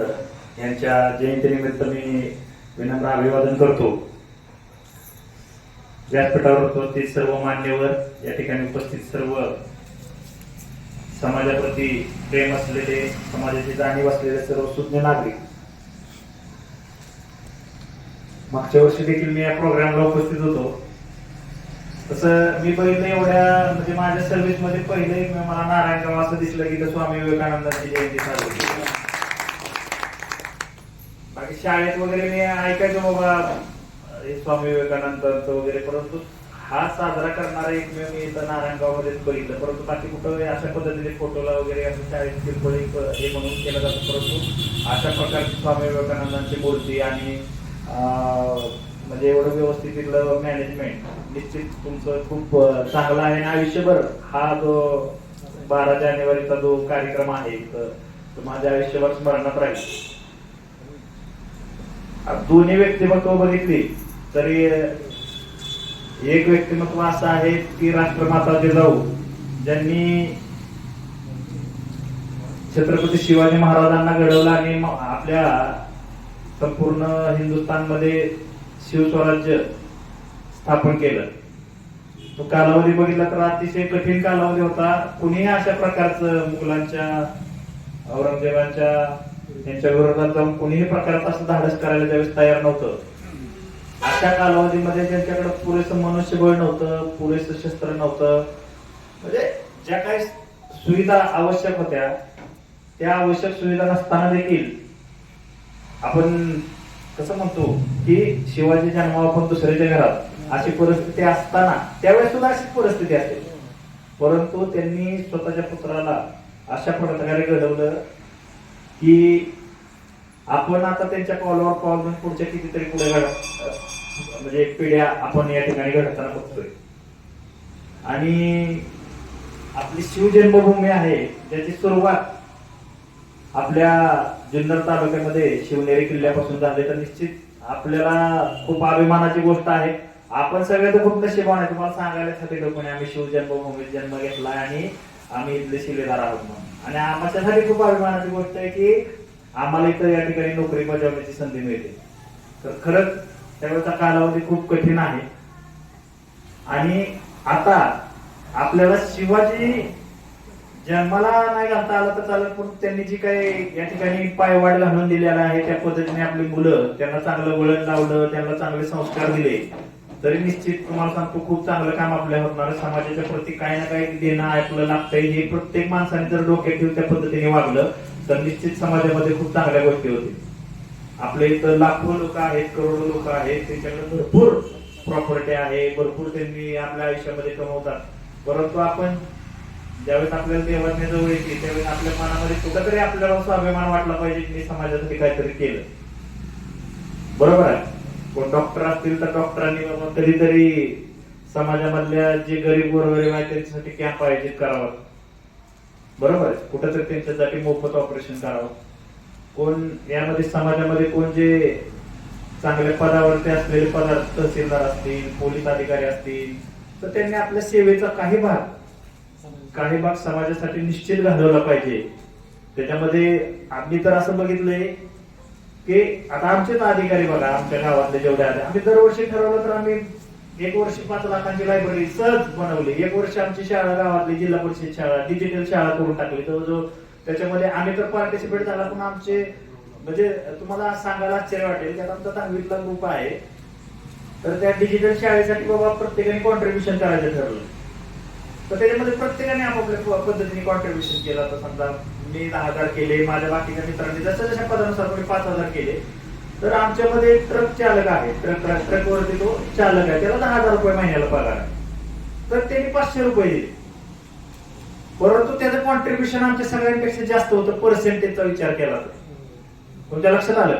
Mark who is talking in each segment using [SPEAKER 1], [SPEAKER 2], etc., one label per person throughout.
[SPEAKER 1] यांच्या जयंतीनिमित्त मी विनम्र अभिवादन करतो. व्यासपीठावर उपस्थित सर्व मान्यवर या ठिकाणी उपस्थित सर्व समाजाप्रती प्रेम असलेले समाजाची जाणीव असलेले सर्व सुज्ञ नागरिक. मागच्या वर्षी देखील मी या प्रोग्रामला उपस्थित होतो. तसं मी बघितलं एवढ्या म्हणजे माझ्या सर्व्हिसमध्ये पहिले मला नारायणगाव असं दिसलं की स्वामी विवेकानंदांची जयंती साजरी केली शाळेत वगैरे मी ऐकायचो बाबा हे स्वामी विवेकानंदांचं वगैरे परंतु हा साजरा करणारा एकमेव मी इथं नारायणगावमध्येच बघितलं. परंतु बाकी कुठं अशा पद्धतीने फोटोला वगैरे असं शाळेत किरकोळ एक हे म्हणून केलं जातं. परंतु अशा प्रकारची स्वामी विवेकानंदांची मूर्ती आणि म्हणजे एवढं व्यवस्थित तिथलं मॅनेजमेंट निश्चित तुमचं खूप चांगलं आहे. आणि आयुष्यभर हा जो बारा जानेवारीचा जो कार्यक्रम आहे तर माझ्या आयुष्यभर स्मरणात राहील. दोन्ही व्यक्तिमत्व बघितली. तरी एक व्यक्तिमत्व असं आहे की राष्ट्रमाता जिजाऊ ज्यांनी छत्रपती शिवाजी महाराजांना घडवलं आणि आपल्या संपूर्ण हिंदुस्थानमध्ये शिवस्वराज्य स्थापन केलं. तो कालावधी बघितला तर अतिशय कठीण कालावधी होता. कुणीही अशा प्रकारचं मुघलांच्या औरंगजेबाच्या त्यांच्या विरोधात जाऊन कोणीही प्रकारचं असं धाडस करायला त्यावेळेस तयार नव्हतं. अशा कालावधीमध्ये त्यांच्याकडे पुरेसं मनुष्यबळ नव्हतं पुरेसं शस्त्र नव्हतं म्हणजे ज्या काही सुविधा आवश्यक होत्या त्या आवश्यक सुविधा नसताना देखील आपण कसं म्हणतो की शिवाजी जन्मावा आपण दुसऱ्याच्या घरात अशी परिस्थिती असताना त्यावेळेस सुद्धा अशी परिस्थिती असते. परंतु त्यांनी स्वतःच्या पुत्राला अशा प्रकारे घडवलं की आपण आता त्यांच्या कॉलवर कॉल घेऊन पुढच्या कितीतरी पुढे घड म्हणजे पिढ्या आपण या ठिकाणी घडताना बघतोय. आणि आपली शिवजन्मभूमी आहे ज्याची सुरुवात आपल्या जुन्नर तालुक्यामध्ये शिवनेरी किल्ल्यापासून झाले तर निश्चित आपल्याला खूप अभिमानाची गोष्ट आहे. आपण सगळे तर खूप नशिबान आहे. तुम्हाला सांगायला साठी लोकांनी आम्ही शिवजन्मभूमीत जन्म घेतला आणि आम्ही इथले शिलेदार आहोत म्हणून. आणि आमच्यासाठी खूप अभिमानाची गोष्ट आहे की आम्हाला इथं या ठिकाणी नोकरी बजावण्याची संधी मिळते. तर खरंच त्यावेळेचा कालावधी खूप कठीण आहे. आणि आता आपल्याला शिवाजी जन्माला नाही घालता आलं तर चालेल पण त्यांनी जी काही या ठिकाणी पायवाड घालून दिलेला आहे त्या पद्धतीने आपली मुलं त्यांना चांगलं वळण लावलं त्यांना चांगले संस्कार दिले. तरी निश्चित तुम्हाला सांगतो खूप चांगलं काम आपल्या होणार. समाजाच्या प्रती काही ना काही देणं ऐकलं लागतंय. हे प्रत्येक माणसाने जर डोक्यात ठेवून त्या पद्धतीने वागलं तर निश्चित समाजामध्ये खूप चांगल्या गोष्टी होतील. आपल्या इथं लाखो लोक आहेत करोडो लोक आहेत. त्यांच्याकडे भरपूर प्रॉपर्टी आहे. भरपूर त्यांनी आपल्या आयुष्यामध्ये कमवतात. परंतु आपण ज्यावेळेस आपल्याला देवाने जवळ येते त्यावेळेस आपल्या मनामध्ये कुठंतरी आपल्याला स्वाभिमान वाटला पाहिजे की मी समाजासाठी काहीतरी केलं. बरोबर आहे? कोण डॉक्टर असतील तर डॉक्टरांनी बाबा कधीतरी समाजामधल्या जे गरीब गोरगरीब आहेत त्यांच्यासाठी कॅम्प आयोजित करावा. बरोबर आहे. कुठंतरी त्यांच्यासाठी मोफत ऑपरेशन करावं. कोण यामध्ये समाजामध्ये कोण जे चांगल्या पदावरती असलेले पदार्थ तहसीलदार असतील पोलीस अधिकारी असतील तर त्यांनी आपल्या सेवेचा काही भाग काही भाग समाजासाठी निश्चित घालवला पाहिजे. त्याच्यामध्ये आम्ही तर असं बघितलंय की आता आमचेच अधिकारी बघा आमच्या गावातले जेवढे आले आम्ही दरवर्षी ठरवलं तर आम्ही एक वर्ष पाच लाखांची लायब्ररी सहज बनवली. एक वर्ष आमची शाळा गावातली जिल्हा परिषद शाळा डिजिटल शाळा करून टाकली. जवळजवळ त्याच्यामध्ये आम्ही तर पार्टिसिपेट झाला पण आमचे म्हणजे तुम्हाला सांगायला आश्चर्य वाटेल की आमचा दहावीतला ग्रुप आहे. तर त्या डिजिटल शाळेसाठी बाबा प्रत्येकाने कॉन्ट्रीब्युशन करायचं ठरवलं. तर त्याच्यामध्ये प्रत्येकाने आपापल्या पद्धतीने कॉन्ट्रीब्युशन केलं तर समजा मी दहा हजार केले माझ्या बाकीच्या मित्रांनी जसं जशा पदानुसार कोणी पाच हजार केले तर आमच्यामध्ये एक ट्रक चालक आहे ट्रक ट्रकवरती तो चालक आहे. त्याला दहा हजार रुपये महिन्याला पगार आहे. तर त्यांनी पाचशे रुपये दिले. परंतु त्याचं कॉन्ट्रीब्युशन आमच्या सगळ्यांपेक्षा जास्त होतं. पर्सेंटेजचा विचार केला तर. तुमच्या लक्षात आलं?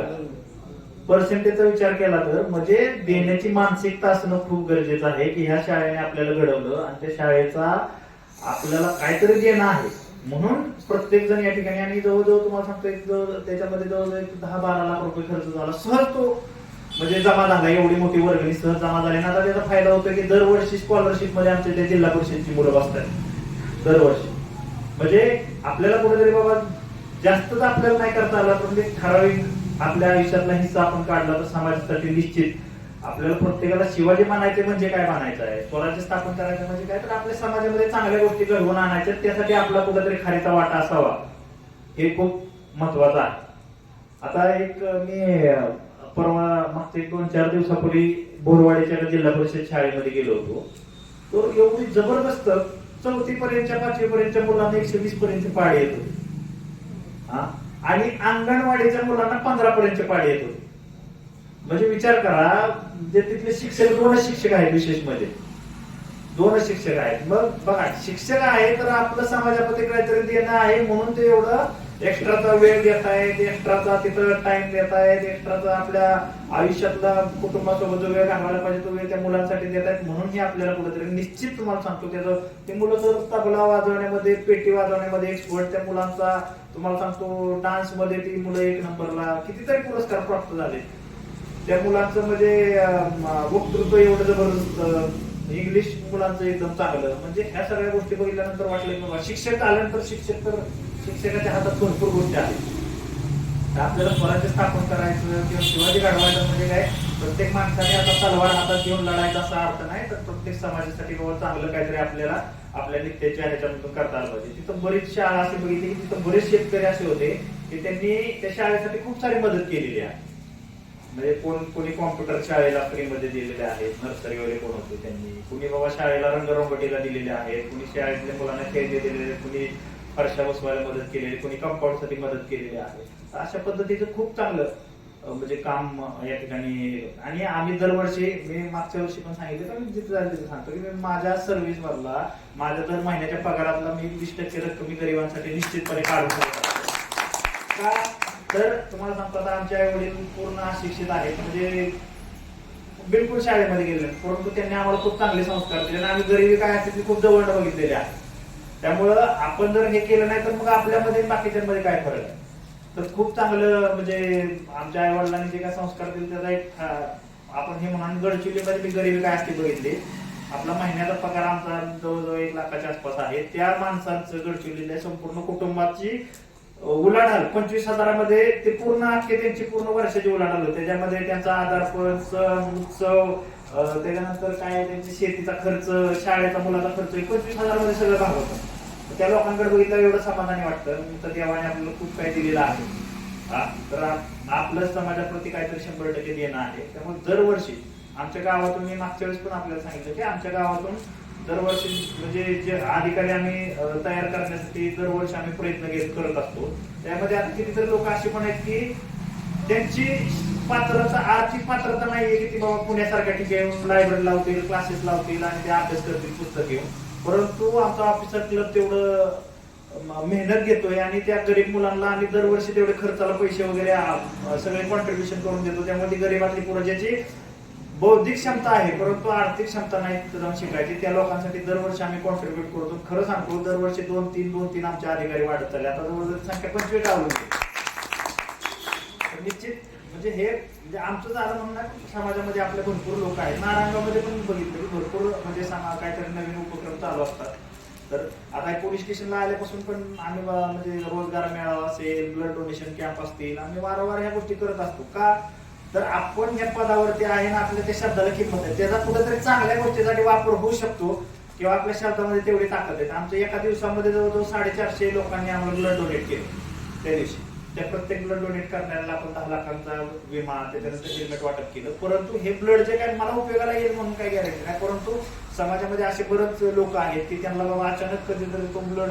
[SPEAKER 1] पर्सेंटेजचा विचार केला तर म्हणजे देण्याची मानसिकता असणं खूप गरजेचं आहे की ह्या शाळेने आपल्याला घडवलं आणि त्या शाळेचा आपल्याला काहीतरी देणं आहे. म्हणून प्रत्येक जण या ठिकाणी आणि जवळजवळ तुम्हाला सांगतो एक जवळ त्याच्यामध्ये जवळजवळ एक दहा बारा लाख रुपये खर्च झाला. सहज तो म्हणजे जमा झाला एवढी मोठी वर्गणी सहज जमा झाली. ना आता त्याचा फायदा होतो की दरवर्षी स्कॉलरशिपमध्ये आमच्या त्या जिल्हा परिषदची मुलं बसतात. दरवर्षी. म्हणजे आपल्याला कुठेतरी बाबा जास्तच आपल्याला नाही करता आलं पण ते ठराविक आपल्या आयुष्यातला हिस्सा आपण काढला तर समाजासाठी निश्चित. आपल्याला प्रत्येकाला शिवाजी म्हणायचे म्हणजे काय म्हणायचं आहे? स्वराज्य स्थापन करायचं म्हणजे काय? तर आपल्या समाजामध्ये चांगल्या गोष्टी घडवून आणायच्या. त्यासाठी आपला कुठेतरी खारीचा वाटा असावा. हे खूप महत्वाचं आहे. आता एक मी परवा मागचे दोन चार दिवसापूर्वी बोरवाडीच्या जिल्हा परिषद शाळेमध्ये गेलो होतो. तो एवढी जबरदस्त चौथी पर्यंतच्या पाचवी पर्यंतच्या मुलांना एकशे वीस पर्यंत पाळी येतो हा? आणि अंगणवाडीच्या मुलांना पंधरा पर्यंत पाळी येत होती. म्हणजे विचार करा जे तिथले शिक्षक दोन शिक्षक आहेत विशेष म्हणजे दोन शिक्षक आहेत. मग बघा शिक्षक आहे तर आपलं समाजामध्ये काहीतरी देणं आहे म्हणून ते एवढं एक्स्ट्राचा वेळ देत आहेत एक्स्ट्राचा तिथं टाइम देत आहेत एक्स्ट्राचा आपल्या आयुष्यातला कुटुंबासोबत जो वेळ घालवायला पाहिजे तो वेळ त्या मुलांसाठी देत आहेत. म्हणून हे आपल्याला कुठेतरी निश्चित तुम्हाला सांगतो त्याचं ते मुलं जर तबला वाजवण्यामध्ये पेटी वाजवण्यामध्ये एक्सपर्ट त्या मुलांचा तुम्हाला सांगतो डान्समध्ये ती मुलं एक नंबरला कितीतरी पुरस्कार प्राप्त झाले. त्या मुलांचं म्हणजे वक्तृत्व एवढं जबरदस्त इंग्लिश मुलांचं एकदम चांगलं. म्हणजे ह्या सगळ्या गोष्टी बघितल्यानंतर वाटलं की शिक्षक आल्यानंतर शिक्षक तर शिक्षकाच्या हातात भरपूर गोष्टी आहेत. तर आपल्याला स्वराज्य स्थापन करायचं किंवा शिवाजी घडवायचं म्हणजे काय? प्रत्येक माणसाने आता तलवार हातात घेऊन लढायचा असा अर्थ नाही तर प्रत्येक समाजासाठी बाबा चांगलं काहीतरी आपल्याला आपल्या नित्याच्या ह्याच्यामधून करता आलं पाहिजे. तिथं बरीच शाळा अशी बघितली की तिथं बरेच शेतकरी असे होते की त्यांनी त्या शाळेसाठी खूप सारी मदत केलेली आहे. म्हणजे कोण कोणी कॉम्प्युटर शाळेला फ्रीमध्ये दिलेले आहेत नर्सरी वगैरे कोण होते त्यांनी? कुणी बाबा शाळेला रंगरंगोटीला दिलेले आहेत कुणी शाळेतल्या मुलांना खेळ दिलेले कुणी फरशा बसवायला मदत केलेली कोणी कंपाऊंडसाठी मदत केलेली आहे. अशा पद्धतीचं खूप चांगलं म्हणजे काम या ठिकाणी आणि आम्ही दरवर्षी मी मागच्या वर्षी पण सांगितलं तर मी जिथे जाईल तिथे सांगतो की मी माझ्या सर्व्हिस मधला माझ्या दर महिन्याच्या पगारातला मी वीस टक्के रक्कम मी गरिबांसाठी निश्चितपणे काढून शकतो का? तर तुम्हाला सांगतो आता आमचे आई वडील पूर्ण अशिक्षित आहेत म्हणजे बिलकुल शाळेमध्ये गेले परंतु त्यांनी आम्हाला खूप चांगले संस्कार दिले आणि आम्ही गरिबी काय असते ती खूप जवळ बघितलेली आहे. त्यामुळं आपण जर हे केलं नाही तर मग आपल्यामध्ये बाकीच्यांमध्ये काय फरक? आहे तर खूप चांगलं म्हणजे आमच्या आई वडिलांनी जे काय संस्कार दिले त्याचा एक आपण हे म्हणून गडचिरोलीमध्ये मी गरिबी काय असते बघितली? आपला महिन्याचा पगार आमचा जवळजवळ एक लाखाच्या आसपास आहे. त्या माणसांचं गडचिरोलीच्या संपूर्ण कुटुंबाची उलाढाल पंचवीस हजारामध्ये ते पूर्ण अख्खे त्यांची पूर्ण वर्षाची उलाढाल होते. त्याच्यामध्ये त्यांचा आधारपण सण उत्सव त्याच्यानंतर काय त्यांची शेतीचा खर्च शाळेचा मुलाचा खर्च हे पंचवीस हजारामध्ये सगळं भागवतं. त्या लोकांकडे बघितलं एवढं समाधानी वाटतं. तर देवाने आपल्याला खूप काही दिलेलं आहे. हा, तर आपलं समाजाप्रती काहीतरी शंभर टक्के देणं आहे. त्यामुळे दरवर्षी आमच्या गावातून मी मागच्या वेळेस पण आपल्याला सांगितलं की आमच्या गावातून दरवर्षी म्हणजे जे अधिकारी आम्ही तयार करण्यासाठी दरवर्षी आम्ही प्रयत्न करत असतो. त्यामध्ये आता कितीतरी लोक अशी पण आहेत की त्यांची पात्रता आर्थिक पात्रता नाहीये की ती बाबा पुण्यासारख्या ठिकाणी लायब्ररी लावतील क्लासेस लावतील आणि ते अभ्यास करतील पुस्तक घेऊन. परंतु आमचा ऑफिसर क्लब तेवढं मेहनत घेतोय आणि त्या गरीब मुलांना आम्ही दरवर्षी तेवढे खर्चाला पैसे वगैरे सगळे कॉन्ट्रीब्युशन करून देतो. त्यामुळे गरीबातली पोरं ज्याची बौद्धिक क्षमता आहे परंतु आर्थिक क्षमता नाही जाऊन शिकायची त्या लोकांसाठी दरवर्षी आम्ही कॉन्ट्रीब्युट करतो. खरं सांगतो दरवर्षी दोन तीन दोन तीन आमचे अधिकारी वाढत चालले. आता जवळजवळ संख्या पंचवीस आवडली निश्चित म्हणजे हे म्हणजे आमचं झालं म्हणून समाजामध्ये आपले भरपूर लोक आहेत. नारायणगावमध्ये पण बघितलं की भरपूर म्हणजे समा काहीतरी नवीन उपक्रम चालू असतात. तर आता हे पोलीस स्टेशनला आल्यापासून पण आम्ही म्हणजे रोजगार मेळावा असेल ब्लड डोनेशन कॅम्प असतील आम्ही वारंवार ह्या गोष्टी करत असतो. का? तर आपण या पदावरती आहे ना आपल्या त्या शब्दाला किंमत आहे. त्याचा कुठेतरी चांगल्या गोष्टीसाठी वापर होऊ शकतो किंवा आपल्या शब्दामध्ये तेवढी ताकद आहे. आमच्या एका दिवसामध्ये जवळजवळ साडेचारशे लोकांनी आम्हाला ब्लड डोनेट केलं त्या दिवशी. त्या प्रत्येक ब्लड डोनेट करणाऱ्याला आपण दहा लाखांचा विमा त्याच्यानंतर हेल्मेट वाटप केलं. परंतु हे ब्लड जे काय मला उपयोगाला येईल म्हणून काही गॅरंटी नाही. परंतु समाजामध्ये असे बरेच लोक आहेत की त्यांना बाबा अचानक कधीतरी तो ब्लड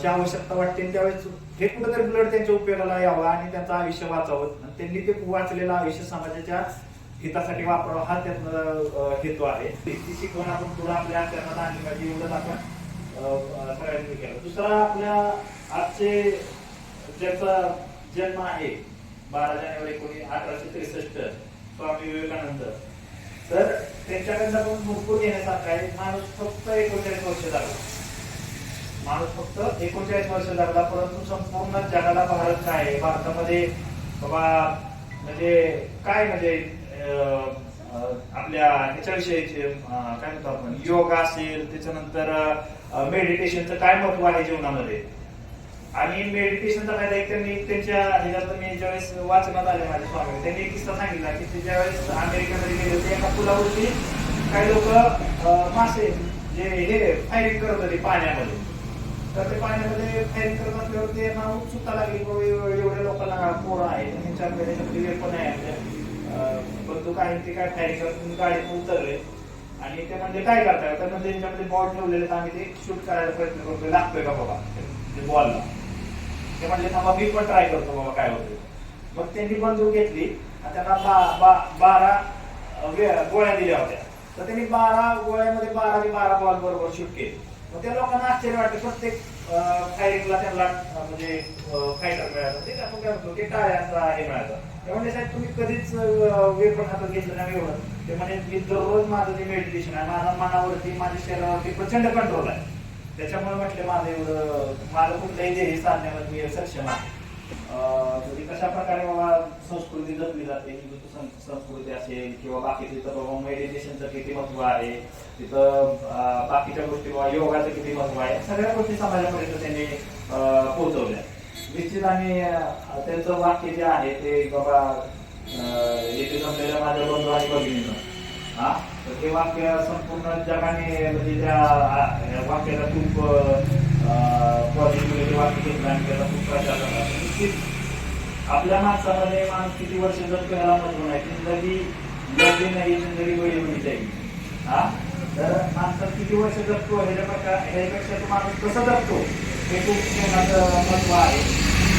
[SPEAKER 1] ची आवश्यकता वाटते त्यावेळेस हे कुठेतरी ब्लड त्यांच्या उपयोगाला यावं आणि त्यांचं आयुष्य वाचावं. त्यांनी ते वाचलेलं आयुष्य समाजाच्या हितासाठी वापरावं हा त्यातनं हेतू आहे. ती शिकवण आपण थोडं आपल्या आचरणात आणली पाहिजे एवढंच आपण सगळ्यांनी केलं. दुसरा आपल्या आजचे ज्याचा जन्म आहे बारा जानेवारी एकोणी अठराशे त्रेसष्ट स्वामी विवेकानंद. तर त्यांच्याकडनं पण भरपूर घेण्यासारखं आहे. माणूस फक्त एकोणचाळीस वर्ष लागला. माणूस फक्त एकोणचाळीस वर्ष लागला परंतु संपूर्ण जगाला भारत काय आहे? भारतामध्ये बाबा म्हणजे काय म्हणजे अं, आपल्या ह्याच्याविषयीचे काय म्हणतो आपण? योगा असेल त्याच्यानंतर मेडिटेशनचं काय महत्त्व आहे जीवनामध्ये? आणि मेडिटेशनचा फायदा एक त्यांनी त्यांच्या ह्याच्यात मी ज्यावेळेस वाचनात आले माझ्या स्वामी त्यांनी एक किस्सा सांगितला की ते ज्यावेळेस अमेरिकेमध्ये गेले होते एका पुलावरती काही लोक मासे जे हे फायरिंग करत होते पाण्यामध्ये. तर ते पाण्यामध्ये फायरिंग करत असल्यावर ते नाव उत्सुकता लागली एवढ्या लोकांना पोरं आहे त्यांच्याकडे त्याच्यामध्ये वेपन आहे बंदूक आहे ते काय फायरिंग करत तुम्ही उतरले. आणि ते म्हणजे काय करताय? तर म्हणजे त्यांच्यामध्ये बॉल ठेवलेले तर आम्ही ते शूट करायला प्रयत्न करतोय. लागतोय का बाबा? म्हणजे ते बॉलला ते म्हणले थांबा मी पण ट्राय करतो बाबा काय होतं मग त्यांनी बंदूक घेतली आणि त्यांना बा- बा- बारा गोळ्या दिल्या होत्या. तर त्यांनी बारा गोळ्यामध्ये बारा ते बारा बॉल बरोबर शूट केले. मग त्या लोकांना आश्चर्य वाटतं प्रत्येक फायरिंगला त्यांना म्हणजे फायटर मिळालं ते आपण काय म्हणतो की टाळ्यांचा हे मिळालं ते म्हणजे साहेब तुम्ही कधीच वेपण हातात घेतलं नाही एवढं. ते म्हणजे मी दररोज माझं जे मेडिटेशन आहे माझा मनावरती माझ्या शरीरावरती प्रचंड कंट्रोल आहे. त्याच्यामुळे म्हटलं माझं एवढं मला कुठल्याही ध्येय साधण्यामध्ये मी सक्षम आहे. तरी कशा प्रकारे बाबा संस्कृती जपली जाते हिंदू संस्कृती असेल किंवा बाकी तिथं बाबा मेडिटेशनचं किती महत्त्व आहे तिथं बाकीच्या गोष्टी बाबा योगाचं किती महत्त्व आहे सगळ्या गोष्टी समाजापर्यंत त्यांनी पोहोचवल्या. निश्चित आणि त्यांचं वाक्य जे आहे ते बाबा येथे जमलेल्या माझ्या बंधू आणि भगिनींना. हा? तर ते वाक्य संपूर्ण जगाने म्हणजे त्या वाक्याला खूप पॉझिटिव्ह वाक्य घेतलं आणि त्याचा खूप प्रचार झाला. निश्चित आपल्या माणसामध्ये माणूस किती वर्ष जर याला महत्त्व नाही जिंदगी लढली नाही जिंदगी वेळी वेळी जाईल. हा? तर माणसात किती वर्ष जगतो? ह्याच्या प्रकार ह्याच्यापेक्षा तो माणूस कसं जगतो? हे खूप जीवनाचं महत्त्व आहे.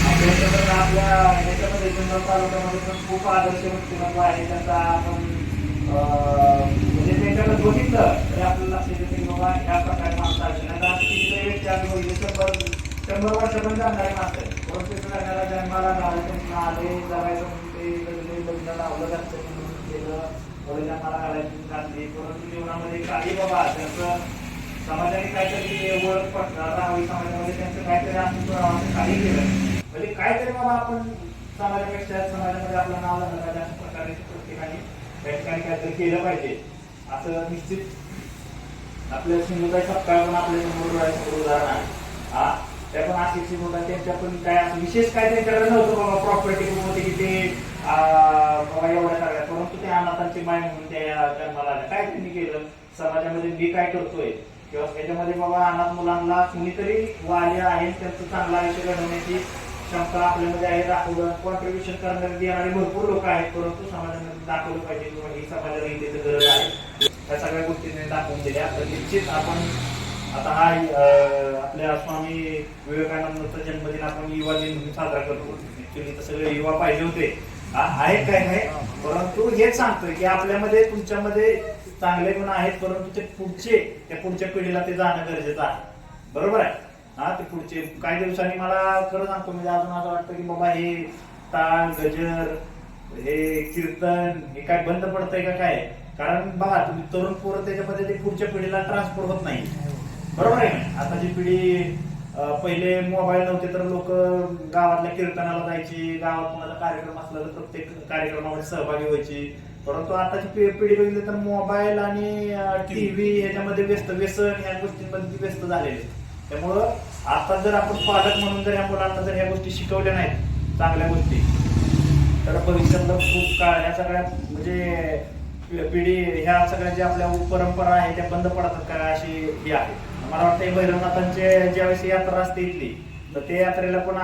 [SPEAKER 1] आपल्या ह्याच्यामध्ये आपल्या ह्याच्यामध्ये जुन्नर तालुक्यामध्ये पण खूप आदर्श व्यक्तिमत्व आहे. त्यांचा आपण त्यांच्याकडे बघितलं तरी आपल्याला लक्षात येते की बाबा ह्या प्रकारे माणसं आयुष्य शंभर शंभर वर्षापर्यंत जाणारे माणसं आहेत. परंतु जन्माला लावले त्यांना आले जगायचं म्हणून ते लग्न लावलं जातं म्हणून केलं. थोडं जन्माला घालायची घातली परंतु जीवनामध्ये काही बाबा त्यांचं समाजाने काहीतरी ओळख पट राहावी समाजामध्ये त्यांचं काहीतरी असं काही केलं म्हणजे काहीतरी बाबा आपण समाजापेक्षा समाजामध्ये आपलं नाव झालं पाहिजे अशा प्रकारे प्रत्येकाने त्या ठिकाणी काहीतरी केलं पाहिजे. असं निश्चित आपल्या सिंधुताई सपकाळ पण आपल्यासमोर उदाहरण आहे. हा? त्या पण अशिक्षित होता त्यांच्या पण काय असं विशेष काय त्यांच्याकडे नव्हतं बाबा प्रॉपर्टी होते की ते बाबा एवढ्या सगळ्या. परंतु ते अनाथांची माय म्हणून त्या जन्माला आल्या. काय त्यांनी केलं? समाजामध्ये मी काय करतोय? किंवा त्याच्यामध्ये बाबा अनाथ मुलांना कुणीतरी वाले आहेत त्यांचं चांगलं आयुष्य घडवण्याची क्षमता आपल्यामध्ये आहे. दाखवलं कॉन्ट्रीब्युशन करणारे देणारे भरपूर लोक आहेत. परंतु समाजामध्ये दाखवलं पाहिजे किंवा ही समाजाला इथे गरज आहे. त्या सगळ्या गोष्टीने दाखवून दिल्या. तर निश्चित आपण आता हा आपल्या स्वामी विवेकानंदाचा जन्मदिन आपण युवा दिन म्हणून साजरा करतो. ऍक्च्युली तर सगळे युवा पाहिजे होते. आहेत काय नाही. परंतु हेच सांगतोय की आपल्यामध्ये तुमच्यामध्ये चांगले गुण आहेत परंतु ते पुढचे त्या पुढच्या पिढीला ते जाणं गरजेचं आहे. बरोबर आहे? हा ते पुढचे. काही दिवसांनी मला खरं सांगतो म्हणजे अजून असं वाटतं की बाबा हे ताळ गजर हे कीर्तन हे काय बंद पडतंय का काय? कारण बघा तुम्ही तरुण पोरं त्याच्यामध्ये ते पुढच्या पिढीला ट्रान्सफर होत नाही. बरोबर आहे ना आताची पिढी पहिले मोबाईल नव्हते तर लोक गावातल्या कीर्तनाला जायची गावात कोणाचा कार्यक्रम असला तर प्रत्येक कार्यक्रमामध्ये सहभागी व्हायची. परंतु आताची पिढी बघितली तर मोबाईल आणि टीव्ही ह्याच्यामध्ये व्यस्त व्यसन ह्या गोष्टींमध्ये व्यस्त झालेली. त्यामुळं आता जर आपण पालक म्हणून जर या मुलांना जर ह्या गोष्टी शिकवल्या नाहीत चांगल्या गोष्टी तर भविष्यातलं खूप काळ ह्या सगळ्या म्हणजे पिढी ह्या सगळ्या ज्या आपल्या परंपरा आहे त्या बंद पडतात का अशी ही आहे? मला वाटतं भैरवनाथांचे ज्यावेळेस यात्रा असते इथली तर त्या यात्रेला पण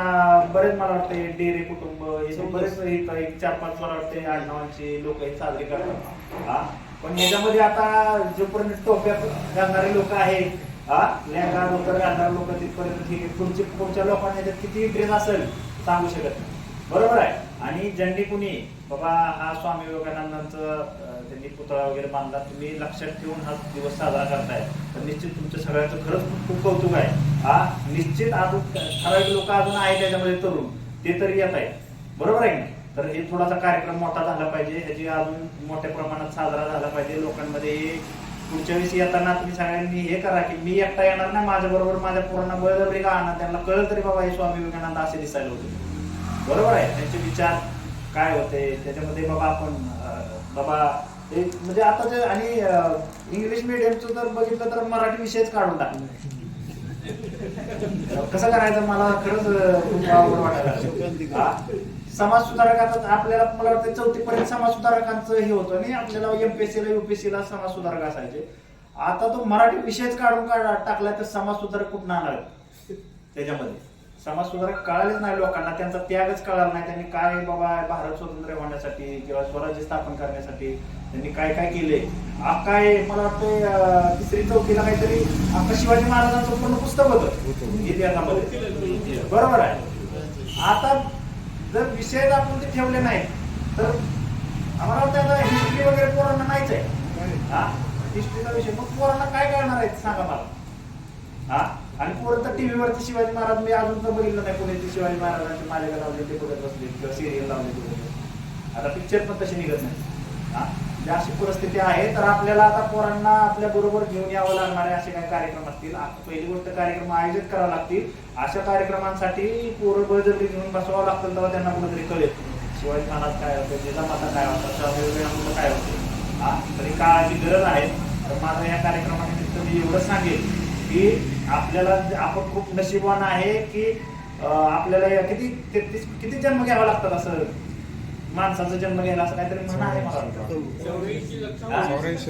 [SPEAKER 1] बरेच मला वाटतं डेरे कुटुंब हे बरेच एक चार पाच मला वाटते आडनावांचे लोक हे साजरे करतात. हा पण याच्यामध्ये आता जोपर्यंत टोप्या घालणारे लोक आहेत हा लँगा धोतर घालणारे लोक तिथपर्यंत ठीक आहे पुढचे पुढच्या लोकांना याच्यात किती ड्रेस असेल सांगू शकत नाही. बरोबर आहे? आणि ज्यांनी कुणी बाबा हा स्वामी विवेकानंदांचा त्यांनी पुतळा वगैरे बांधला. तुम्ही लक्षात ठेवून हा दिवस साजरा करताय. तर निश्चित तुमच्या सगळ्याचं खरंच खूप खूप कौतुक आहे. हा निश्चित अजून ठराविक लोक अजून आहे त्याच्यामध्ये तरुण. ते तरी येत आहेत. बरोबर आहे की तर हे थोडासा कार्यक्रम मोठा झाला पाहिजे. ह्याची अजून मोठ्या प्रमाणात साजरा झाला पाहिजे. लोकांमध्ये पुढच्या वेळेस येताना तुम्ही सगळ्यांनी हे करा की मी एकटा येणार नाही. माझ्या बरोबर माझ्या पूर्ण बळजबरी का आणा त्यांना कळलं तरी बाबा हे स्वामी विवेकानंद असे दिसायला होते. बरोबर आहे? त्यांचे विचार काय होते त्याच्यामध्ये बाबा आपण बाबा ते म्हणजे आता जे आणि इंग्लिश मिडियमचं जर बघितलं तर मराठी विषयच काढून टाकणार कसं करायचं मला खरंच खूप आवड वाटायला समाज सुधारकात आपल्याला मला वाटतं चौथी पर्यंत समाज सुधारकांचं हे होतं आणि आपल्याला एमपीएससी ला ला समाज सुधारक असायचे. आता तो मराठी विषयच काढून टाकलाय तर समाज सुधारक कुठं आणणार त्याच्यामध्ये. समाज सुधारक कळालेच नाही लोकांना त्यांचा त्यागच कळाला नाही. त्यांनी काय बाबा भारत स्वतंत्र होण्यासाठी किंवा स्वराज्य स्थापन करण्यासाठी त्यांनी काय काय केले? काय मला वाटतं तिसरी चौथीला काहीतरी अख्खा शिवाजी महाराजांचं पूर्ण पुस्तक होतं. इतिहासामध्ये. बरोबर आहे. आता जर विषय आपण ते ठेवले नाही तर आम्हाला वाटतं आता हिस्ट्री वगैरे पोरांना नाहीच आहे. हा? हिस्ट्रीचा विषय. मग पोरांना काय कळणार आहे सांगा मला. हा? आणि पोरं तर टीव्ही शिवाजी महाराज मी अजून तर बघितलं नाही कोणी शिवाजी महाराजांची मालिका लावली ते बघत बसले किंवा सिरियल लावले ते बघत आता पिक्चर पण तसे निघत नाही. हा? म्हणजे अशी परिस्थिती आहे तर आपल्याला आता पोरांना आपल्या बरोबर घेऊन यावं लागणार आहे असे काही कार्यक्रम असतील. पहिली गोष्ट कार्यक्रम आयोजित करावं लागतील. अशा कार्यक्रमांसाठी पोरं बळजबरी घेऊन बसवावं लागतं तेव्हा त्यांना कुठेतरी कळेल. शिवाजी महाराज काय होते जिजामाता काय होतं वेगवेगळ्या मुलं काय होते. हा? तरी काळाची गरज आहे. तर माझं या कार्यक्रमानिमित्त मी एवढं सांगेल. की आपल्याला आपण खूप नशीबवान आहे की आपल्याला या किती तेहतीस किती जन्म घ्यावा लागतात असं माणसाचा जन्म घ्यायला असं काहीतरी म्हण आहे मला. हा?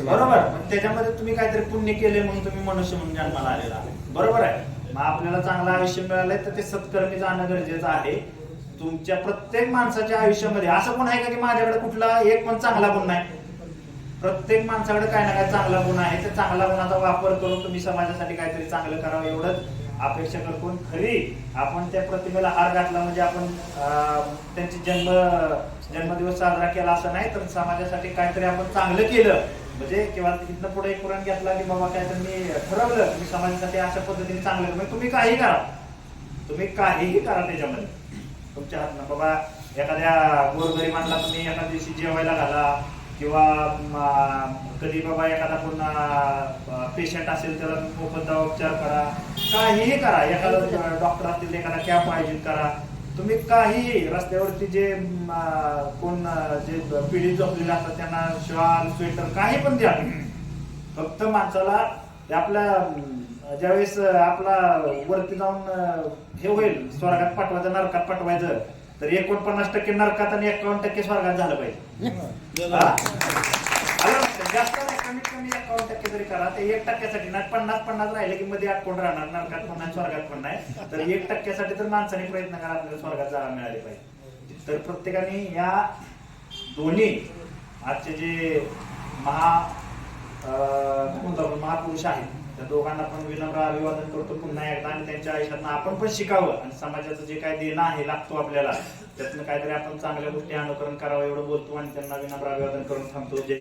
[SPEAKER 1] बरोबर त्याच्यामध्ये तुम्ही काहीतरी पुण्य केले म्हणून तुम्ही मनुष्य म्हणून जन्माला आलेला आहे. बरोबर आहे मग आपल्याला चांगलं आयुष्य मिळालंय तर ते सत्कर्मी जाणं गरजेचं आहे तुमच्या प्रत्येक माणसाच्या आयुष्यामध्ये असं कोण आहे का की माझ्याकडे कुठला एक पण चांगला गुण नाही प्रत्येक माणसाकडे काय ना काय चांगला गुण आहे. त्या चांगल्या गुणाचा वापर करून तुम्ही समाजासाठी काहीतरी चांगलं करावं एवढंच अपेक्षा करतो खरी आपण त्या प्रतिमेला हार घातला म्हणजे आपण त्यांची जन्म जन्मदिवस साजरा केला असं नाही तर समाजासाठी काहीतरी आपण चांगलं केलं. म्हणजे किंवा तिथनं पुढे एक पुराण घेतला की बाबा काहीतरी मी ठरवलं मी समाजासाठी अशा पद्धतीने चांगलं म्हणजे तुम्ही काही करा. तुम्ही काहीही करा त्याच्यामध्ये. तुमच्या हातनं. बाबा एखाद्या गोरगरिबांना तुम्ही एखाद्या दिवशी जेवायला घाला किंवा कधी बाबा एखादा पुन्हा पेशंट असेल त्याला मोफत दवा उपचार करा. काहीही करा. एखादा डॉक्टर असतील एखादा कॅम्प आयोजित करा. तुम्ही काहीही रस्त्यावरती जे कोण जे पिढी झोपलेले असतात त्यांना शॉल स्वेटर काही पण द्या. फक्त माणसाला ते आपल्या ज्यावेळेस आपला वरती जाऊन हे होईल स्वर्गात पाठवायचं नरकात पाठवायचं तर एकोणपन्नास टक्के नरकात आणि एकावन्न टक्के स्वर्गात झालं पाहिजे? जास्त नाही कमीत कमी एकावन्न टक्के तरी करा. ते एक टक्क्यासाठी नाही पन्नास पन्नास राहिले की मध्ये आठ कोण राहणार. नरकात पण नाही स्वर्गात पण नाही. तर एक टक्क्यासाठी तर माणसाने प्रयत्न करा आपल्याला स्वर्गात जागा मिळाली पाहिजे. तर प्रत्येकाने या दोन्ही आजचे जे महा महापुरुष आहेत त्या दोघांना पण विनम्र अभिवादन करतो. पुन्हा एकदा आणि त्यांच्या आयुष्यात आपण पण शिकावं आणि समाजाचं जे काय देणं आहे लागतो आपल्याला त्यातनं काहीतरी आपण चांगल्या गोष्टी अनुकरण करावं एवढं बोलतो आणि त्यांना विनम्र अभिवादन करून थांबतो. जय